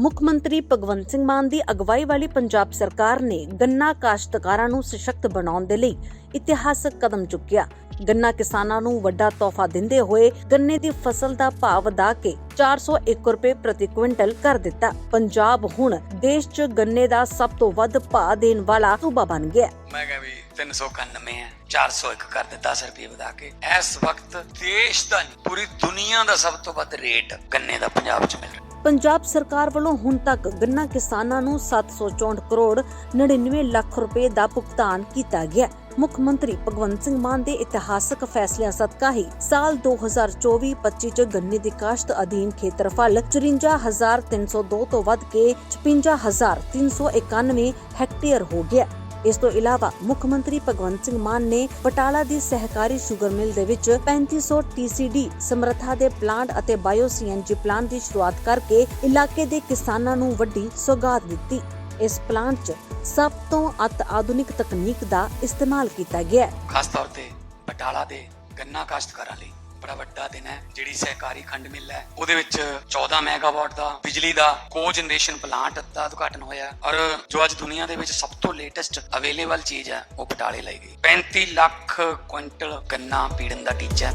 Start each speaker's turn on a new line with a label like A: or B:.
A: ਮੁੱਖ ਮੰਤਰੀ ਭਗਵੰਤ ਸਿੰਘ ਮਾਨ ਦੀ ਅਗਵਾਈ ਵਾਲੀ ਪੰਜਾਬ ਸਰਕਾਰ ਨੇ ਗੰਨਾ ਕਾਸ਼ਤਕਾਰਾਂ ਨੂੰ ਸਸ਼ਕਤ ਬਣਾਉਣ ਦੇ ਲਈ ਇਤਿਹਾਸਕ ਕਦਮ ਚੁੱਕਿਆ। ਗੰਨਾ ਕਿਸਾਨਾਂ ਨੂੰ ਵੱਡਾ ਤੋਹਫਾ ਦਿੰਦੇ ਹੋਏ ਗੰਨੇ ਦੀ ਫਸਲ ਦਾ ਭਾਅ ਵਧਾ ਕੇ 401 ਰੁਪਏ ਪ੍ਰਤੀ ਕੁਇੰਟਲ ਕਰ ਦਿੱਤਾ। ਪੰਜਾਬ ਹੁਣ ਦੇਸ਼ 'ਚ ਗੰਨੇ ਦਾ ਸਭ ਤੋਂ ਵੱਧ ਭਾਅ ਦੇਣ ਵਾਲਾ ਸੂਬਾ ਬਣ ਗਿਆ
B: ਮੈਂ ਕਿਹਾ ਵੀ 391 ਹੈ 401 ਕਰ ਦਿੱਤਾ 10 ਰੁਪਏ ਵਧਾ ਕੇ। ਇਸ ਵਕਤ ਦੇਸ਼ ਦਾ ਪੂਰੀ ਦੁਨੀਆ ਦਾ ਸਭ ਤੋਂ ਵੱਧ ਰੇਟ ਗੰਨੇ ਦਾ ਪੰਜਾਬ 'ਚ ਮਿਲ ਰਿਹਾ।
A: ਪੰਜਾਬ ਸਰਕਾਰ ਵੱਲੋਂ ਹੁਣ ਤੱਕ ਗੰਨਾ ਕਿਸਾਨਾਂ ਨੂੰ 764 ਕਰੋੜ 99 ਲੱਖ ਰੁਪਏ ਦਾ ਭੁਗਤਾਨ ਕੀਤਾ ਗਿਆ। ਮੁੱਖ ਮੰਤਰੀ ਭਗਵੰਤ ਸਿੰਘ ਮਾਨ ਦੇ ਇਤਿਹਾਸਕ ਫੈਸਲਿਆਂ ਸਦਕਾ ਹੀ ਸਾਲ 2024-25 ਚ ਗੰਨੇ ਦੀ ਕਾਸ਼ਤ ਅਧੀਨ ਖੇਤਰਫਲ 54302 ਤੋਂ ਵੱਧ ਕੇ 56391 ਹੈਕਟੇਅਰ ਹੋ ਗਿਆ। ਇਸ ਤੋਂ ਇਲਾਵਾ ਮੁੱਖ ਮੰਤਰੀ ਭਗਵੰਤ ਸਿੰਘ ਮਾਨ ਨੇ ਬਟਾਲਾ ਦੀ ਸਹਿਕਾਰੀ ਸ਼ੂਗਰ ਮਿਲ ਦੇ ਵਿੱਚ 3500 TCD ਸਮਰੱਥਾ ਦੇ ਪਲਾਂਟ ਅਤੇ ਬਾਇਓ ਸੀਐਨਜੀ ਪਲਾਂਟ ਦੀ ਸ਼ੁਰੂਆਤ ਕਰਕੇ ਇਲਾਕੇ ਦੇ ਕਿਸਾਨਾਂ ਨੂੰ ਵੱਡੀ ਸੌਗਾਤ ਦਿੱਤੀ। ਇਸ ਪਲਾਂਟ 'ਚ ਸਭ ਤੋਂ ਅਤ ਆਧੁਨਿਕ ਤਕਨੀਕ ਦਾ ਇਸਤੇਮਾਲ ਕੀਤਾ ਗਿਆ ਹੈ।
B: ਖਾਸ ਤੌਰ ਤੇ ਬਟਾਲਾ ਦੇ ਗੰਨਾ ਕਾਸ਼ਤਕਾਰਾਂ ਲਈ। ਬੜਾ ਵੱਡਾ ਦਿਨ ਹੈ, ਜਿਹੜੀ ਸਹਿਕਾਰੀ ਖੰਡ ਮਿੱਲ ਹੈ। ਉਹਦੇ ਵਿੱਚ 14 ਮੈਗਾਵਾਟ ਦਾ, ਬਿਜਲੀ ਦਾ ਕੋ ਜਨਰੇਸ਼ਨ ਪਲਾਂਟ ਦਾ ਉਦਘਾਟਨ ਹੋਇਆ ਔਰ ਜੋ ਅੱਜ ਦੁਨੀਆ ਦੇ ਵਿੱਚ ਸਭ ਤੋਂ ਲੇਟੈਸਟ ਅਵੇਲੇਬਲ ਚੀਜ਼ ਹੈ, ਉਹ ਬਟਾਲੇ ਲਈ ਗਈ। 35 ਲੱਖ ਕੁਇੰਟਲ ਗੰਨਾ ਪੀੜਨ ਦਾ ਟੀਚਾ